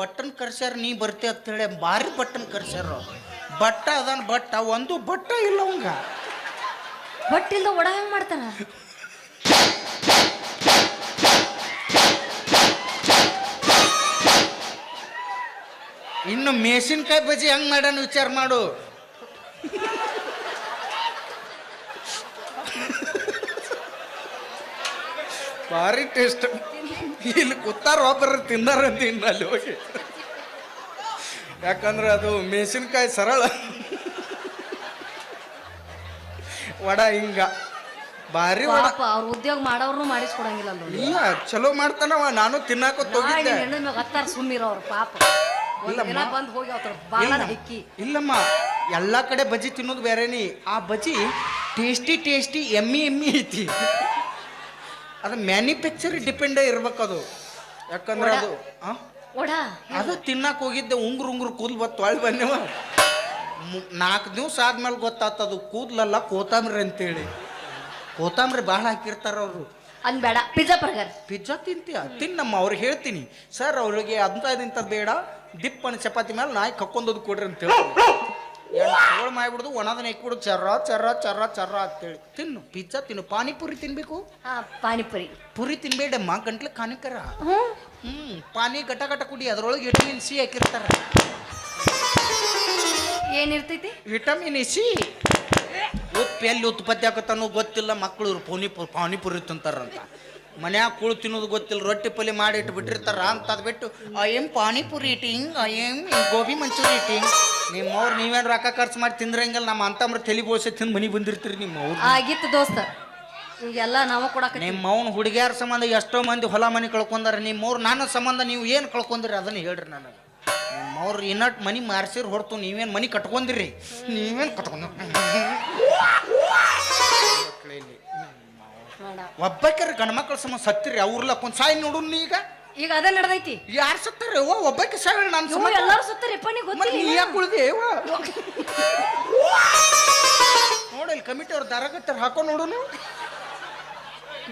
ಬಟ್ಟನ್ ಕರ್ಸ್ಯಾರ ನೀ ಬರ್ತಿ ಅಂತೇಳಿ ಭಾರಿ ಬಟನ್ ಕರ್ಸ್ಯಾರ ಬಟ್ಟ ಅದಾನ ಬಟ್ಟ ಒಂದು ಬಟ್ಟ ಇಲ್ಲ ಅವಂಗ. ಬಟ್ ಇಲ್ದ ಒಡ ಹೆಂಗ್ ಮಾಡ್ತಾನ? ಇನ್ನು ಮೆಣಸಿನ್ಕಾಯಿ ಬಜ್ಜಿ ಹೆಂಗ್ ಮಾಡ್ಯಾನ ವಿಚಾರ ಮಾಡು. ಭಾರಿ ಟೇಸ್ಟ್. ಇಲ್ಲಿ ಕೂತಾರ ಒಬ್ಬರು ತಿಂದಾರ ಅಲ್ಲಿ ಹೋಗಿ. ಯಾಕಂದ್ರೆ ಅದು ಮೆಣಸಿನ್ಕಾಯಿ ಸರಳ. ವಡ ಹಿಂಗ. ಭಾರಿ ವಡ. ಪಾಪ ಅವ್ರ ಉದ್ಯೋಗ ಮಾಡೋರ್ನು ಮಾಡಿಸ್ಕೊಡಂಗಿಲ್ಲ ಇಲ್ಲ ಚಲೋ ಮಾಡ್ತಾನವ ನಾನು ತಿನ್ನಾಕ ಹೋಗಿದ್ದೆ. ಹತ್ತಾರ ಸುಮ್ಮಿರ ಅವ್ರ ಪಾಪ. ಇಲ್ಲಮ್ಮ. ಎಲ್ಲಾ ಹೋಗಿ ಅವ್ರ ಬಾಳ ಹಿಕ್ಕಿ. ಇಲ್ಲಮ್ಮ. ಎಲ್ಲ ಕಡೆ ಬಜ್ಜಿ ತಿನ್ನೋದು ಬೇರೆನಿ. ಆ ಬಜ್ಜಿ ಟೇಸ್ಟಿ ಟೇಸ್ಟಿ ಎಮ್ಮಿ ಎಮ್ಮಿ ಐತಿ. ಅದು ಮ್ಯಾನುಫ್ಯಾಕ್ಚರ್ ಡಿಪೆಂಡ್ ಇರ್ಬೇಕು ಅದು ಯಾಕಂದ್ರೆ ಅದು ಹಾಂ ಒಡ ಅದು ತಿನ್ನಕ್ಕೆ ಹೋಗಿದ್ದೆ ಉಂಗ್ರು ಉಂಗ್ರು ಕೂದಲು ಬತ್ತು ಒಳಗೆ ಬಂದೇವ. ನಾಲ್ಕು ದಿವ್ಸ ಆದ್ಮೇಲೆ ಗೊತ್ತಾತದು ಕೂದಲಲ್ಲ ಕೋತಂಬರಿ ಅಂತೇಳಿ. ಕೋತಂಬರಿ ಭಾಳ ಹಾಕಿರ್ತಾರ ಅವರು. ಅನ್ಬೇಡ ಪಿಜ್ಜಾ ಬರ್ಗರ್. ಪಿಜ್ಜಾ ತಿಂತೀಯ? ತಿನ್ನಮ್ಮ ಅವ್ರಿಗೆ ಹೇಳ್ತೀನಿ. ಸರ್ ಅವ್ರಿಗೆ ಅಂತ ಇಂಥದ್ದು ಬೇಡ ದಿಪ್ಪನ ಚಪಾತಿ ಮೇಲೆ ನಾಯಿ ಕಕ್ಕೊಂದದು ಕೊಡ್ರಿ ಅಂತ ಹೇಳಿ ತಗೊಳ್ ಮಾಡ್ಬಿಡ್ದು ಒಣದನ್ನ ಇಕ್ಬಿಡು ಚರ್ರ ಚರ್ರ ಚರ್ರ ಚರ್ರ ಅಂತೇಳಿ. ತಿನ್ನು ಪಿಜ್ಜಾ ತಿನ್ನು ಪಾನಿಪುರಿ ತಿನ್ಬೇಕು? ಹಾ ಪಾನಿಪುರಿ. ಪುರಿ ತಿನ್ಬೇಡಮ್ಮ ಗಂಟ್ಲು ಕಾನಿಕರ. ಹ್ಮ್ ಹ್ಮ್ ಪಾನಿ ಗಟ ಗಟ ಕುಡಿ ಅದ್ರೊಳಗೆ ವಿಟಮಿನ್ ಸಿ ಹಾಕಿರ್ತಾರ. ಏನಿರ್ತೈತಿ? ವಿಟಮಿನ್ ಸಿ ಉಪ್ಪು ಎಲ್ಲಿ ಉತ್ಪತ್ತಿ ಆಗತ್ತನ್ನೋ ಗೊತ್ತಿಲ್ಲ ಮಕ್ಕಳು ಪೋನಿಪುರಿ ಪಾನಿಪುರಿ ತಿಂತಾರಂತ. ಮನ್ಯಾಗ ಕುಳು ತಿನ್ನೋದು ಗೊತ್ತಿಲ್ಲ ರೊಟ್ಟಿ ಪಲ್ಯ ಮಾಡಿ ಇಟ್ಟು ಬಿಟ್ಟಿರ್ತಾರ ಅಂತ ಅದ್ ಬಿಟ್ಟು I am panipuri eating I am gobi manchuri eating ನಿಮ್ಮವ್ರು ನೀವೇನು ರೊಕ್ಕ ಖರ್ಚು ಮಾಡಿ ತಿಂದ್ರಂಗಿಲ್ಲ ನಮ್ಮ ಅಂತಮ್ರ ತಲೆ ಬೋಸೆ ತಿಂದು ಮನೆಗೆ ಬಂದಿರ್ತೀರಿ ನಿಮ್ಮ ಆಗಿತ್ತು ದೋಸ್ತ. ಈಗೆಲ್ಲ ನಾವು ಕೊಡಕ ನಿಮ್ಮ ಅವ್ನ ಹುಡುಗಿಯಾರ ಸಂಬಂಧ ಎಷ್ಟೋ ಮಂದಿ ಹೊಲ ಮನೆ ಕಳ್ಕೊಂಡಾರ ನಿಮ್ಮವ್ರು ನನ್ನ ಸಂಬಂಧ ನೀವು ಏನು ಕಳ್ಕೊಂಡಿರಿ ಅದನ್ನ ಹೇಳ್ರಿ ನನಗೆ. ನಿಮ್ಮವ್ರು ಇನ್ನಟ್ ಮನಿ ಮಾರ್ಸಿರ್ ಹೊರತು ನೀವೇನು ಮನಿ ಕಟ್ಕೊಂಡಿರಿ? ನೀವೇನು ಕಟ್ಕೊಂಡ್ ಒಬ್ಬಾಕ್ಯಾರ ಗಂಡ್ಮಕ್ಳ ಸಂಬಂಧ ಸತ್ತಿರಿ ಅವ್ರಲ್ಲ ಕೊಂದ್ ಸಾಯಿ ನೋಡು ನೀ ಈಗ ಈಗ ಅದೇ ನಡೆದೈತಿ. ಯಾರು ಸುತ್ತಾರೆ? ಓ ಒಬ್ಬಾಕಿ ಸಾವಿರ ನನ್ನ ಎಲ್ಲರೂ ಸಂಬಂಧ ಎಲ್ಲಾರು ಸುತ್ತಾರಪ್ಪ ನೀ ಮತ್ತೆ ನೀ ಗೊತ್ತಿಲ್ಲ ಯಾಕೆ ಉಳ್ದೆ? ನೋಡಲ್ಲಿ ಕಮಿಟಿ ಅವ್ರು ದಾರ ಕಟ್ಟಾರ ಹಾಕೋ ನೋಡು ನೀವು.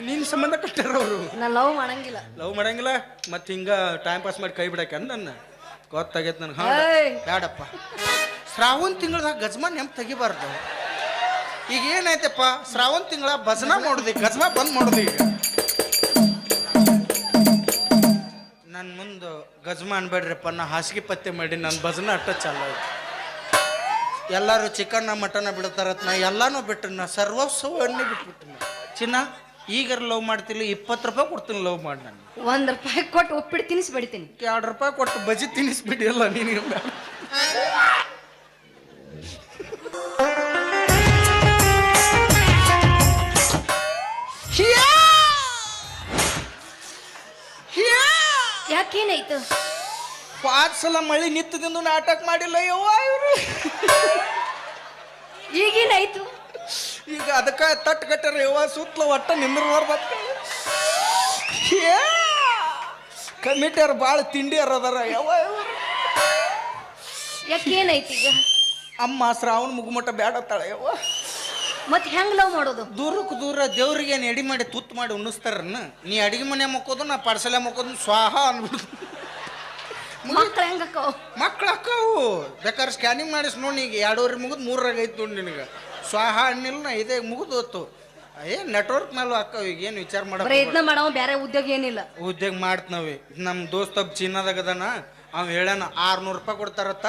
ನಿನ್ನ ಸಂಬಂಧ ಕಟ್ಟಾರ ಅವರು. ನಾ ಲವ್ ಮಾಡಂಗಿಲ್ಲ. ಲವ್ ಮಾಡಂಗಿಲ್ಲ? ಮತ್ತೆ ಹಿಂಗ ಟೈಮ್ ಪಾಸ್ ಮಾಡಿ ಕೈ ಬಿಡಕ್ಕೆ ನನ್ನ. ಗೊತ್ತಾಗೈತೆ ನನಗೆ. ಏಯ್. ಬೇಡಪ್ಪ ಶ್ರಾವಣ ತಿಂಗಳದಾಗ ಗಜ್ಮಾ ನೆಂಪ್ ತೆಗಿಬಾರ್ದು. ಈಗ ಏನಾಯ್ತಪ್ಪ? ಶ್ರಾವಣ ತಿಂಗಳ ಭಜನಾ ಮಾಡೋದು ಗಜ್ಮಾ ಬಂದ್ ಮಾಡೋದು ಈಗ. ನನ್ನ ಮುಂದೆ ಗಜ್ಮಾ ಅನ್ಬೇಡ್ರಪ್ಪ ನಾ ಹಾಸಿಗೆ ಪತ್ತೆ ಮಾಡಿ ನನ್ನ ಭಜನ ಅಟ್ಟ ಚಾಲು ಆಯ್ತು. ಎಲ್ಲರೂ ಚಿಕನ್ನ ಮಟನ್ನ ಬಿಡ್ತಾರತ್ ನಾ ಎಲ್ಲಾನು ಬಿಟ್ಟು ನಾ ಸರ್ವೋತ್ಸವನ್ನೇ ಬಿಟ್ಬಿಟ್ಟಿನ ಚಿನ್ನ ಈಗಾರ ಲವ್ ಮಾಡ್ತಿಲ್ಲ ಇಪ್ಪತ್ತು ರೂಪಾಯಿ ಕೊಡ್ತೀನಿ ಲವ್ ಮಾಡಿ ನಾನು. ಒಂದ್ ರೂಪಾಯಿ ಕೊಟ್ಟು ಒಪ್ಪಿಟ್ಟು ತಿನ್ನಿಸ್ಬಿಡ್ತೀನಿ ಬಡಿತೀನಿ ಎರಡು ರೂಪಾಯಿ ಕೊಟ್ಟು ಬಜಿ ತಿನ್ನಿಸ್ಬಿಟ್ಟಿಲ್ಲ ನೀನು ಯಾಕೇನಾಯ್ತು? ಪಾತ್ ಸಲ ಮಳಿ ನಿತ್ತದಿಂದ ನಾಟಕ ಮಾಡಿಲ್ಲ ಯವ್ವ ಇವರು. ಈಗೇನಾಯ್ತು? ಈಗ ಅದಕ್ಕ ತಟ್ಟು ಕಟ್ಟಾರ ಯವ್ವ ಸುತ್ತಲ ಒಟ್ಟ ನಿಂದ್ರವಾರ ಕಮಿಟಿಯವ್ರು ಭಾಳ ತಿಂಡಿಯವ್ರು ಅದಾರ ಯವ್ವ ಇವ್ರು. ಯಾಕೇನಾಯ್ತು ಈಗ? ಅಮ್ಮ ಶ್ರಾವಣ ಮುಗುಮಟ ಬ್ಯಾಡತ್ತಾಳ ಯವ್ವ. ಮತ್ ಹೆಂಗ್ ಲವ್ ಮಾಡೋದು? ದೂರಕ್ಕೆ ದೂರ ದೇವ್ರಿಗೆ ಏನು ಎಡಿ ಮಾಡಿ ತುತ್ತು ಮಾಡಿ ಉಣಿಸ್ತಾರನ್ನ ನೀ ಅಡಿಗೆ ಮನೆ ಮುಕ್ಕೋದು ನಾ ಪಡ್ಸಲೆ ಮುಕ್ಕೋದು ಸ್ವಾಹ ಅನ್ಬಿಡ್ತು. ಮಕ್ಳು ಹೆಂಗ ಅಕ್ಕವ್? ಮಕ್ಳು ಅಕ್ಕವು. ಬೇಕಾದ್ರೆ ಸ್ಕ್ಯಾನಿಂಗ್ ಮಾಡಿಸ್ ನೋಡಿ ಈಗ ಎರಡೂವರೆ ಮುಗಿದು ಮೂರರಾಗ ಐತು ನೋಡಿ ನಿನಗೆ. ಸ್ವಾಹ ಹಣ್ಣಿಲ್ಲ ನಾ ಇದೇ ಮುಗಿದು ಹೊತ್ತು ಏ ನೆಟ್ವರ್ಕ್ ಮೇಲೂ ಅಕ್ಕವು ಈಗ ಏನು ವಿಚಾರ ಮಾಡೋ ಮಾಡ ಇದನ್ನ ಮಾಡವ ಬೇರೆ ಉದ್ಯೋಗ ಏನಿಲ್ಲ. ಉದ್ಯೋಗ ಮಾಡ್ತೀವಿ ನಮ್ಮ ದೋಸ್ತ ಚೀನಾದಾಗ ಅದಾನ ಅವ ಹೇಳ್ಯಾನ ಆರ್ನೂರು ರೂಪಾಯಿ ಕೊಡ್ತಾರತ್ತ.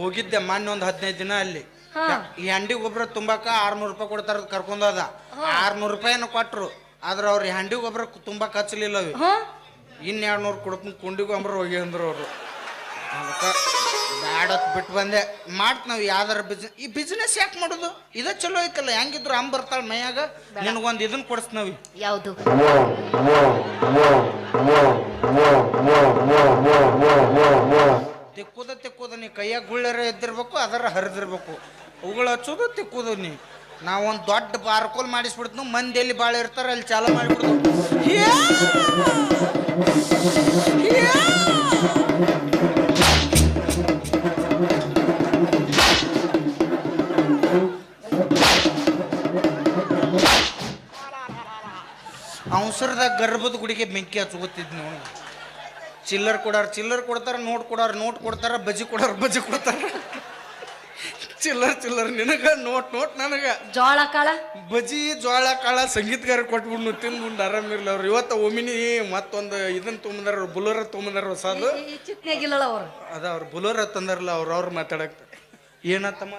ಹೋಗಿದ್ದೆ ಮೊನ್ನೆ ಒಂದು ಹದಿನೈದು ದಿನ ಅಲ್ಲಿ. ಈ ಹಂಡಿ ಗೊಬ್ಬರ ತುಂಬಾಕ ಆರ್ನೂರು ರೂಪಾಯಿ ಕೊಡ್ತಾರ ಕರ್ಕೊಂಡ್ ಹೋದ ಆರ್ನೂರು ರೂಪಾಯಿನ ಕೊಟ್ರು ಆದ್ರ ಅವ್ರ ಈ ಹಂಡಿ ಗೊಬ್ಬರ ತುಂಬಾ ಹಚ್ಚಲಿಲ್ಲ ಅವು ಹಾ ಇನ್ನು ಎರಡು ನೂರು ಕೊಡ್ತೀನಿ ಕುಂಡಿ ಗೊಬ್ಬರ ಹೋಗಿ ಅಂದ್ರು ಅವರು ಅದಕ್ಕೆ ಬ್ಯಾಡತ್ ಬಿಟ್ಟು ಬಂದೆ ಮಾಡ್ತ ನಾವು ಯಾವ್ದಾರ ಬಿಸ್ನೆಸ್ ಈ ಬಿಸ್ನೆಸ್ ಯಾಕೆ ಮಾಡೋದು ಇದ ಚಲೋ ಐತಲ್ಲ ಹೆಂಗಿದ್ರು ಅಂಬ್ ಬರ್ತಾಳ ಮೈಯಾಗ ನಿನಗೊಂದು ಇದನ್ನ ಕೊಡಿಸ್ತೀವಿ ಯಾವುದು ತಿಕ್ಕುದ ತಿಕ್ಕುದ ನೀ ಕೈಯಾಗ ಗುಳ್ಳರ ಎದ್ದಿರ್ಬೇಕು, ಅದರ ಹರಿದಿರ್ಬೇಕು. ಅವುಗಳು ಹಚ್ಚೋದು ತಿಕ್ಕುದು ನೀ. ನಾವೊಂದು ದೊಡ್ಡ ಬಾರ್ಕೋಲ್ ಮಾಡಿಸ್ಬಿಡ್ತು ಮಂದಿ ಎಲ್ಲಿ ಭಾಳ ಇರ್ತಾರೆ, ಅಲ್ಲಿ ಚಾಲು ಮಾಡಿಬಿಡ್ತು! ಅವಸರದಾಗ ಗರ್ಭದ ಗುಡಿಗೆ ಬೆಂಕಿ ಹಚ್ಕೋತಿದ್ ನಾವು ಚಿಲ್ಲರ್ ಕೊಡಾರ ಚಿಲ್ಲರ್ ಕೊಡ್ತಾರ ನೋಟ್ ಕೊಡಾರ ನೋಟ್ ಕೊಡ್ತಾರ ಬಜ್ಜಿ ಕೊಡಾರ ಬಜ್ಜಿ ಕೊಡ್ತಾರ. ಚಿಲ್ಲರ್ ಚಿಲ್ಲರ್ ನಿನಗ ನೋಟ್ ನೋಟ್ ನನಗ. ಜೋಳ ಕಾಳ? ಬಜ್ಜಿ ಜೋಳ ಕಾಳ ಸಂಗೀತಗಾರ ಕೊಟ್ಬಿಡ್ನು ತಿಂದ್ಬಿಟ್ಟು ಇರ್ಲಿ ಅವ್ರು ಇವತ್ತು ಒಮಿನಿ ಮತ್ತೊಂದು ಇದನ್ನ ತೊಗೊಂಬಂದಾರ ಬುಲೋರ ತೊಗೊಂಬಂದಾರ ಹೊಸದು ಚಿತ್ನಾಗಿಲ್ಲಳ ಅವ್ರು. ಅದ ಅವ್ರು ಬುಲೋರ ತಂದಾರಲ್ಲ ಅವ್ರು ಅವ್ರು ಮಾತಾಡಕ್. ಏನತ್ತಮ್ಮ?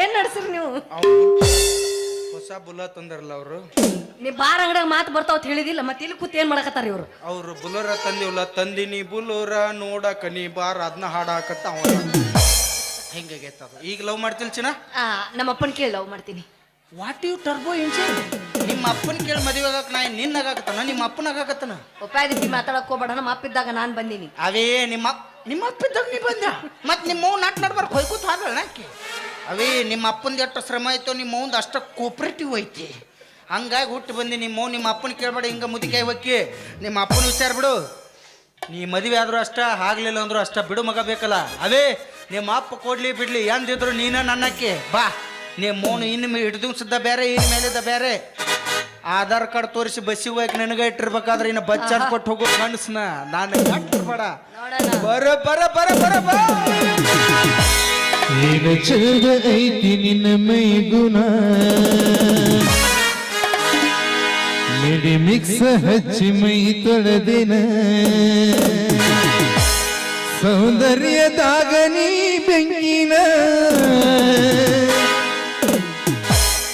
ಏನ್ ನಡ್ಸ್ರಿ ನೀವು? ಹೊಸ ಬುಲ ತಂದಿರಲ್ಲ ಅವರು? ನೀ ಬಾರ್ ಅಂಗಡಿಯಾಗ ಮಾತು ಬರ್ತಾವ ಹೇಳಿದಿಲ್ಲ ಮತ್ತೆ ಇಲ್ಲಿ ಕೂತ್ ಏನ್ ಮಾಡಕತ್ತಾರ ಇವ್ರು? ಅವ್ರು ಬುಲೋರ ತಂದಿವಲ್ಲ ತಂದಿನಿ ಬುಲೋರ ನೋಡಕ ನೀ ಬಾರ ಅದನ್ನ ಹಾಡಾಕತ್ತ ಅವ. ಹೆಂಗಾಗೈತ ಅದು? ಈಗ ಲವ್ ಮಾಡ್ತಿಲ್ ಚಿನ್ನ? ಆ ನಮ್ಮ ಅಪ್ಪನ ಕೇಳಿ ಲವ್ ಮಾಡ್ತೀನಿ. ವಾಟ್ ಯು ಟರ್ಬೋ ಇಂಜಿನ್ ನಿಮ್ಮ ಅಪ್ಪನ ಕೇಳಿ ಮದುವೆ ಆಗಕ್ಕೆ ನಾ ನಿನ್ನ ಆಗಾಕತ್ತಾನ ನಿಮ್ಮ ಅಪ್ಪನ ಆಗಾಕತ್ತಾನ? ಉಪಾಯದಿದ್ದಿ ಮಾತಾಡಕ್ ಹೋಗ್ಬೇಡ ನಮ್ಮ ಅಪ್ಪ ಇದ್ದಾಗ ನಾನ್ ಬಂದೀನಿ. ಅವೇ ನಿಮ್ಮ ನಿಮ್ಮ ಅಪ್ಪ ಇದ್ದಾಗ ನೀ ಬಂದ ಮತ್ತೆ ನಿಮ್ಮ ಮೌನ್ ನಾಟ್ ನಡ್ಬಾರ್ದು ಹೊಯ್ಕೂತ್ ಹಾದಳ ನಾಕಿ. ಅವೇ ನಿಮ್ಮ ಅಪ್ಪಂದು ಎಷ್ಟು ಶ್ರಮ ಐತೋ ನಿಮ್ಮ ಮೌಂದು ಅಷ್ಟು ಕೋಪ್ರೇಟಿವ್ ಐತಿ. ಹಂಗಾಗಿ ಹುಟ್ಟು ಬಂದು ನಿಮ್ಮ ನಿಮ್ಮ ಅಪ್ಪನ ಕೇಳಬೇಡ ಹಿಂಗೆ ಮುದಿಕಾಯಿ ಹೋಗಿ ನಿಮ್ಮ ಅಪ್ಪನ ವಿಚಾರ ಬಿಡು. ನೀ ಮದುವೆ ಆದರೂ ಅಷ್ಟ ಆಗ್ಲಿಲ್ಲ ಅಂದ್ರೂ ಅಷ್ಟ ಬಿಡು ಮಗ ಬೇಕಲ್ಲ. ಅವೇ ನಿಮ್ಮ ಅಪ್ಪ ಕೊಡ್ಲಿ ಬಿಡ್ಲಿ ಎಂದಿದ್ರು ನೀನ ನನ್ನಕ್ಕೆ. ಬಾ. ನಿಮ್ಮ ಮೌನು ಇನ್ನು ಸಿದ್ದ ಬೇರೆ ಇನ್ನು ಮೇಲಿದ್ದ ಬೇರೆ ಆಧಾರ್ ಕಾರ್ಡ್ ತೋರಿಸಿ ಬಸ್ಸಿಗೆ ಹೋಗಿ ನನಗೆ ಇಟ್ಟಿರ್ಬೇಕಾದ್ರೆ ಇನ್ನು ಬಸ್ ಚಾರ್ಜ್ ಕೊಟ್ಟು ಹೋಗೋ ಮನಸ್ಸನ್ನ. ನಾನು ಕಟ್ಟಿರ್ಬೇಡ ಬರ ಬರ ಬರ ಬರ ಬರ ಚಂದ ಐತಿ ನಿನ್ನ ಮೈ ಗುಣ. ಮಿಡಿ ಮಿಕ್ಸ ಹಚ್ಚಿ ಮೈ ತೊಳೆದಿನ. ಸೌಂದರ್ಯದಾಗ ನೀ ಬೆಂಕಿನ.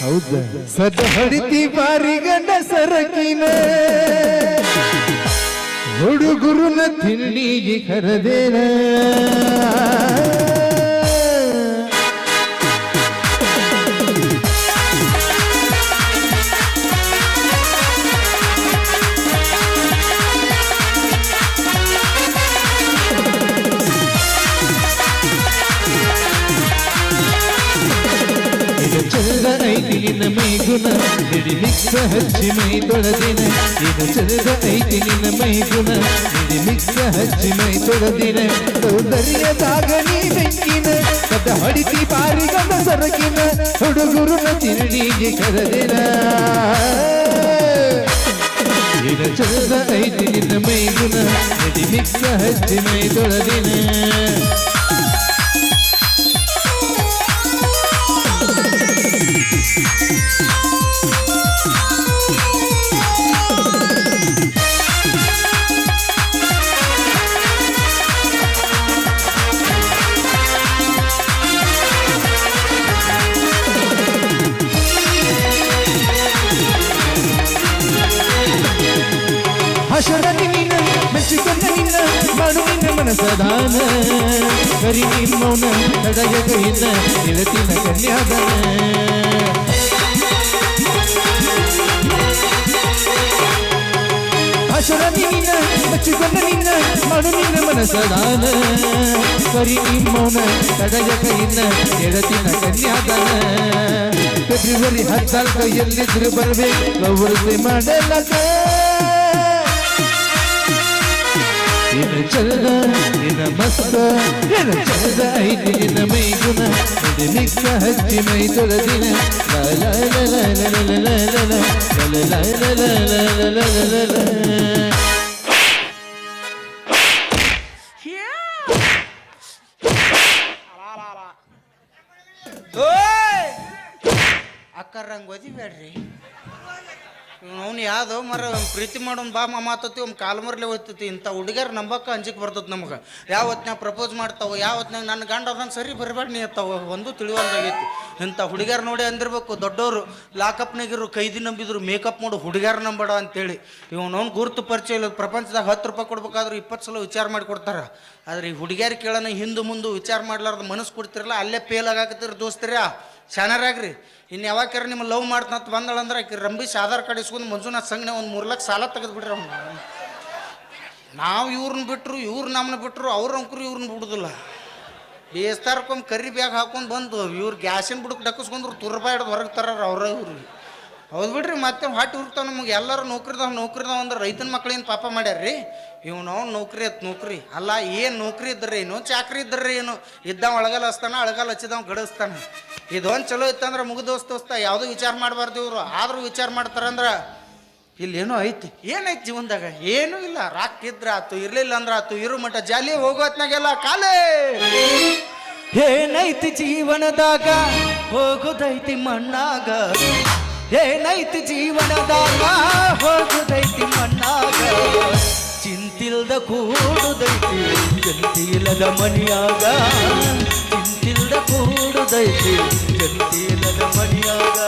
ಹೌದ? ಸದ ಹೊಡಿತಿ ಬಾರಿ ಗಂಡ ಸರಕಿನ. ಹುಡುಗುರುನ ತಿಂಡಿಗೆ ಕರೆದೇನ. ನಿನ್ನ ಮೈ ಗುಣ ಹಿಡಿ ಮಿಕ್ಸ ಹಚ್ಚಿ ಮೈ ತೊಳೆದಿನ ಇದು ಚಂದ ಐತಿ ನಿನ್ನ ಮೈ ಗುಣ ಹಿಡಿ ಮಿಕ್ಸ ಹಚ್ಚಿ ಮೈ ತೊಳೆದಿನ ಸೌಂದರ್ಯದಾಗ ನೀ ಬೆಂಕಿನ. ಕದ ಹೊಡಿತಿ ಬಾರಿಗಂದ ಸರಕಿನ. ಹುಡುಗುರುನ ತಿರುಳಿಗೆ ಕರೆದಿನ. ಇದ ಚಂದ ಐತಿ ನಿನ್ನ ಮೈ ಗುಣ ಹಿಡಿ ಮಿಕ್ಸ ಹಚ್ಚಿ ಮೈ ತೊಳೆದಿನ ಹಸರ ನಿನ್ನ ಮೆಚ್ಚಿಕೊಂಡ ನಿನ್ನ ಮಾಡು ನಿನ್ನ ಮನಸದಾನ ಕರಿ ಮೌನ ತಡಗ ಕೈನ ನಿಳತಿನ ಕನ್ಯಾದಾನ ಹಸರ ನಿನ್ನ ಮೆಚ್ಚಿಕೊಂಡ ನಿನ್ನ ಮಾಡು ನಿನ್ನ ಮನಸದಾನ ಕರಿ ಮೌನ ತಡಗ ಕೈನ ನಿಳತಿನ ಕನ್ಯಾದಾನ ಫೆಬ್ರವರಿ ಹದಿನಾಲ್ಕು ಎಲ್ಲಿದ್ರು ಬರ್ಬೇಕು ಗೌರವ ಮಾಡಲಕ ನಿನ್ನ ಚಲನ ನಿನ್ನ ಮಸ್ತ ನಿನ್ನ ಚಲದ ಐತಿ ನಿನ್ನ ಮೈ ಗುಣ ನಿನ್ನ ಮಿಕ್ಕ ಹಚ್ಚಿ ಮೈ ತೊಳೆದಿನ ಲ ಲ ಲ ಅವ್ನು ಯಾವ್ದೋ ಮರ ಪ್ರೀತಿ ಮಾಡೋನ್ ಬಾ ಮಾತತಿ ಒಂದು ಕಾಲ್ಮರ್ಲೆ ಹೋಗ್ತೈತಿ ಇಂಥ ಹುಡುಗಿಯರ್ ನಂಬಕ್ಕ ಅಂಜಿಕೆ ಬರ್ತೈತಿ ನಮಗೆ. ಯಾವ ಪ್ರಪೋಸ್ ಮಾಡ್ತಾವ ಯಾವ ನನ್ನ ಗಂಡ ಅದನ್ನ ಸರಿ ಬರಬೇಡ ನೀ ಅತ್ತಾವ, ಒಂದು ತಿಳಿವಲ್ದಾಗೈತಿ. ಇಂಥ ಹುಡುಗ್ಯಾರ ನೋಡಿ ಅಂದಿರ್ಬೇಕು ದೊಡ್ಡವರು ಲಾಕಪ್ನಾಗಿರು ಕೈದಿ ನಂಬಿದ್ರು, ಮೇಕಪ್ ಮಾಡು, ಹುಡುಗ್ಯಾರ ನಂಬಡ ಅಂತೇಳಿ. ಇವನೊಂದು ಗುರುತು ಪರಿಚಯ ಇಲ್ಲ ಪ್ರಪಂಚದಾಗ ಹತ್ತು ರೂಪಾಯಿ ಕೊಡ್ಬೇಕಾದ್ರೂ ಇಪ್ಪತ್ತು ಸಲ ವಿಚಾರ ಮಾಡಿ ಕೊಡ್ತಾರ. ಆದ್ರೆ ಈ ಹುಡುಗ್ಯಾರ ಕೇಳೋಣ ಹಿಂದೆ ಮುಂದೆ ವಿಚಾರ ಮಾಡ್ಲಾರ್ದ ಮನಸ್ಸು ಕೊಡ್ತಿರಲ್ಲ, ಅಲ್ಲೇ ಫೇಲ್ ಆಗಾಕತ್ತೀರಿ ದೋಸ್ತಿರ ಶಾನರಾಗ್ರಿ ಇನ್ನು ಯಾವಾಗ್ಯಾರ ನಿಮ್ಮ ಲವ್ ಮಾಡ್ತಂತ ಬಂದಳಂದ್ರೆ ಆಕೆ ರಂಬಿಸಿ ಆಧಾರ್ ಕಾರ್ಡ್ ಇಸ್ಕೊಂಡು ಮಂಜುನಾಥ್ ಸಂಘನೆ ಒಂದು ಮೂರು ಲಕ್ಷ ಸಾಲ ತೆಗೆದು ಬಿಡ್ರಿ ಅವ್ನು. ನಾವು ಇವ್ರನ್ನ ಬಿಟ್ರು, ಇವ್ರು ನಮ್ಮನ್ನ ಬಿಟ್ಟರು ಅವ್ರ ಅಂಕರು ಇವ್ರನ್ನ ಬಿಡುದಿಲ್ಲ. ಬೇಸ್ತಾರಕ್ಕೊಮ್ಮೆ ಕರಿ ಬ್ಯಾಗ್ ಹಾಕೊಂಡು ಬಂದು ಇವ್ರು ಗ್ಯಾಸಿನ ಬುಡಕ್ಕೆ ಡಕ್ಕಿಸ್ಕೊಂಡ್ರು ತುರ್ಬಾ ಹಿಡ್ದು ಹೊರಗೆ ತರಾರ ಅವ್ರ ಇವ್ರು. ಹೌದು ಬಿಡ್ರಿ, ಮತ್ತೆ ಹೊಟ್ಟೆ ಹುರ್ತಾವ ನಮಗೆ. ಎಲ್ಲರೂ ನೌಕರಿದಾವ ನೌಕರಿದಾವ ಅಂದ್ರೆ ರೈತನ ಮಕ್ಳೇನು ಪಾಪ ಮಾಡ್ಯಾರ್ರಿ. ಇವ್ ಅವ್ನು ನೌಕರಿ ಅತ್ ನೌಕರಿ. ಅಲ್ಲ, ಏನು ನೌಕರಿ ಇದ್ದರೆ ಏನು ಚಾಕ್ರಿ ಇದ್ದರೆ ಏನು. ಇದ್ದಾವ ಒಳಗಲ್ಲ ಹಚ್ತಾನ, ಅಳಗಲ್ ಹಚ್ಚಿದವ್ ಗಡಿಸ್ತಾನೆ. ಇದೊಂದು ಚಲೋ ಇತ್ತಂದ್ರೆ ಮುಗಿದೋಸ್ತೋಸ್ತ ಯಾವುದೂ ವಿಚಾರ ಮಾಡಬಾರ್ದು ಇವರು. ಆದರೂ ವಿಚಾರ ಮಾಡ್ತಾರಂದ್ರೆ ಇಲ್ಲಿ ಏನೋ ಐತಿ. ಏನೈತಿ ಜೀವನದಾಗ? ಏನೂ ಇಲ್ಲ. ರಾಕ್ ಇದ್ರ ಆತು ಇರ್ಲಿಲ್ಲ ಅಂದ್ರ ಆತು ಇರು ಮಠ ಜಾಲಿ ಹೋಗೋತ್ನಾಗೆಲ್ಲ ಕಾಲೇ ಏನೈತಿ ಜೀವನದಾಗ? ಹೋಗುದೈತಿ ಮಣ್ಣಾಗ. ಏನೈತಿ ಜೀವನದಾಗ? ಹೋಗುದೈತಿ ಮಣ್ಣಾಗ. ಚಿಂತಿಲ್ದ ಕೂಡುದೈತಿ ಜಂತಿಲದ ಮನಿಯಾಗ. ಚಿಂತಿಲ್ದ ಕೂಡುದೈತಿ ಜಂತಿಲದ ಮನಿಯಾಗ.